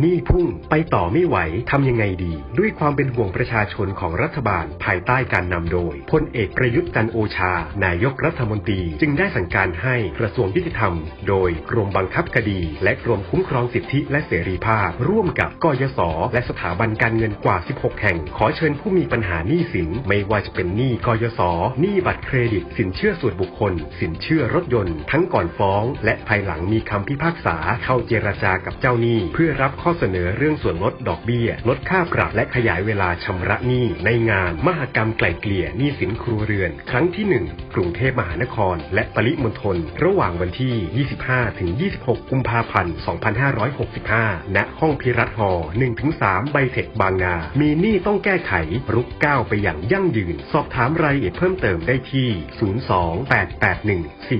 หนี้พุ่งไปต่อไม่ไหวทำยังไงดี ด้วยความเป็นห่วงประชาชนของรัฐบาล ภายใต้การนำโดยพลเอกประยุทธ์จันโอชา นายกรัฐมนตรี จึงได้สั่งการให้กระทรวงยุติธรรม โดยกรมบังคับคดี และกรมคุ้มครองสิทธิและเสรีภาพ ร่วมกับกยศและสถาบันการเงินกว่า 16 แห่ง ขอเชิญผู้มีปัญหาหนี้สิน ไม่ว่าจะเป็นหนี้กยศหนี้บัตรเครดิต สินเชื่อส่วนบุคคล สินเชื่อรถยนต์ ทั้งก่อนฟ้อง และภายหลังมีคำพิพากษาเข้าเจรจากับเจ้าหนี้เพื่อรับข้อเสนอเรื่องส่วนลดดอกเบี้ย ลดค่าปรับและขยายเวลาชำระหนี้ในงาน มหกรรมไกล่เกลี่ยหนี้สินครัวเรือน ครั้งที่ 1 กรุงเทพมหานคร และปริมณฑลระหว่างวันที่ 25 ถึง 26 กุมภาพันธ์ 2565 ณ ห้องพิรัตหอ1-3ใบเทคบางนา มีหนี้ต้องแก้ไขรุกก้าวไปอย่างยั่งยืน สอบถามรายละเอียดเพิ่มเติมได้ที่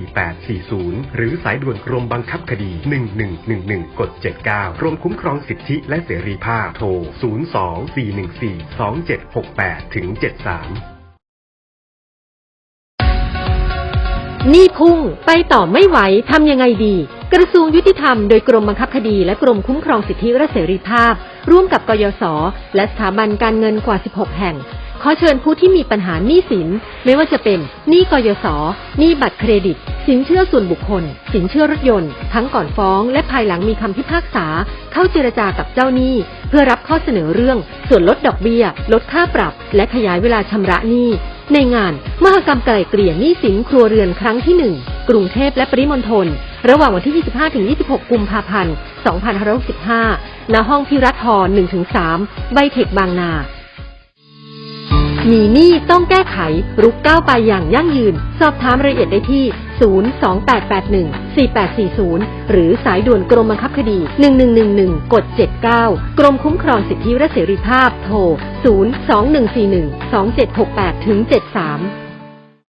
02-881-4840 หรือสายด่วนกรมบังคับคดี 1111 กด 79กรมคุ้มครองสิทธิและเสรีภาพโทร 02-414-2768ถึง73หนี้พุ่งไปต่อไม่ไหวทำยังไงดี กระทรวงยุติธรรมโดยกรมบังคับคดีและกรมคุ้มครองสิทธิและเสรีภาพ ร่วมกับกยศและสถาบันการเงินกว่า 16 แห่งขอเชิญผู้ที่มีปัญหาหนี้สิน ไม่ว่าจะเป็นหนี้กยศหนี้บัตรเครดิต สินเชื่อส่วนบุคคล สินเชื่อรถยนต์ ทั้งก่อนฟ้อง และภายหลังมีคำพิพากษา เข้าเจรจากับเจ้าหนี้ เพื่อรับข้อเสนอเรื่อง ส่วนลดดอกเบี้ย ลดค่าปรับ และขยายเวลาชำระหนี้ ในงาน มหกรรมไกล่เกลี่ยหนี้สินครัวเรือนครั้งที่ 1 กรุงเทพและปริมณฑลระหว่างวันที่ 25-26 กุมภาพันธ์ 2565ณห้องพิรัตหอ1-3ใบเทคบางนามีหนี้ต้องแก้ไข รุกก้าวไปอย่างยั่งยืน สอบถามรายละเอียดได้ที่ 02881-4840 หรือสายด่วนกรมบังคับคดี 1111 กด 79 กรมคุ้มครองสิทธิและเสรีภาพโทร 021412768ถึง73